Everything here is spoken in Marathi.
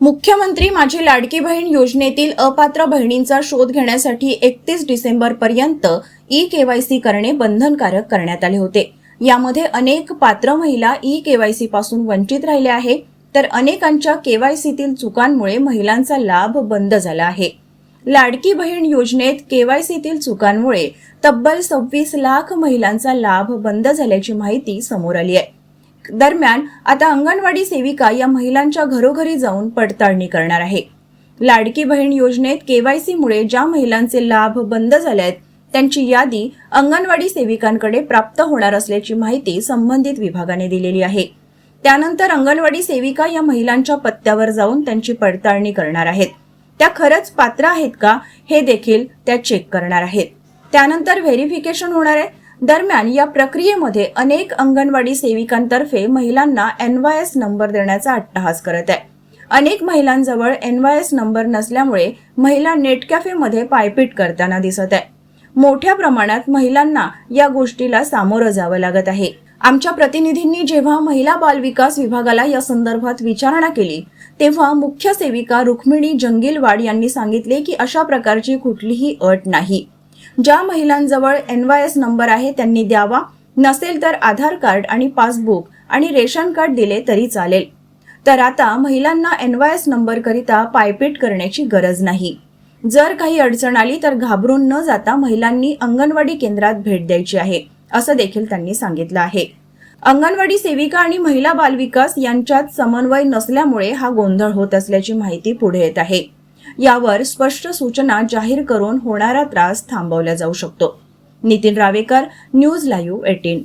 मुख्यमंत्री माझी लाडकी बहीण योजनेतील अपात्र बहिणींचा शोध घेण्यासाठी एकतीस डिसेंबर पर्यंत ई केवायसी करणे बंधनकारक करण्यात आले होते. यामध्ये अनेक पात्र महिला ई केवायसी पासून वंचित राहिल्या आहे तर अनेकांच्या केवायसीतील चुकांमुळे महिलांचा लाभ बंद झाला आहे. लाडकी बहीण योजनेत केवायसीतील चुकांमुळे तब्बल सव्वीस लाख महिलांचा लाभ बंद झाल्याची माहिती समोर आली आहे. दरम्यान आता अंगणवाडी सेविका या महिलांच्या घरोघरी जाऊन पडताळणी करणार आहे. लाडकी बहीण योजनेत केवायसीमुळे ज्या महिलांचे लाभ बंद झाले आहेत त्यांची यादी अंगणवाडी सेविकांकडे प्राप्त होणार असल्याची माहिती संबंधित विभागाने दिलेली आहे. त्यानंतर अंगणवाडी सेविका या महिलांच्या पत्त्यावर जाऊन त्यांची पडताळणी करणार आहेत. त्या खरंच पात्र आहेत का हे देखील त्या चेक करणार आहेत. त्यानंतर व्हेरिफिकेशन होणार आहे. दरम्यान या प्रक्रियेमध्ये अनेक अंगणवाडी सेविकांतर्फे महिलांना एन वाय एस नंबर देण्याचा अट्टहास करत आहे. अनेक महिलांजवळ एन वाय एस नंबर नसल्यामुळे महिला नेट कॅफेमध्ये पायपीट करताना दिसत आहे. मोठ्या प्रमाणात महिलांना या गोष्टीला सामोरं जावं लागत आहे. आमच्या प्रतिनिधींनी जेव्हा महिला बाल विकास विभागाला या संदर्भात विचारणा केली तेव्हा मुख्य सेविका रुक्मिणी जंगीलवाड यांनी सांगितले की अशा प्रकारची कुठलीही अट नाही. ज्या महिलांजवळ एन वाय एस नंबर आहे त्यांनी द्यावा. नसेल तर आधार कार्ड आणि पासबुक आणि रेशन कार्ड दिले तरी चालेल. तर आता महिलांना एन वाय एस नंबर करिता पायपीट करण्याची गरज नाही. जर काही अडचण आली तर घाबरून न जाता महिलांनी अंगणवाडी केंद्रात भेट द्यायची आहे असं देखील त्यांनी सांगितलं आहे. अंगणवाडी सेविका आणि महिला बालविकास यांच्यात समन्वय नसल्यामुळे हा गोंधळ होत असल्याची माहिती पुढे येत आहे. यावर स्पष्ट सूचना जाहीर करून होणारा त्रास थांबवला जाऊ शकतो. Nitin Ravekar news live eighteen.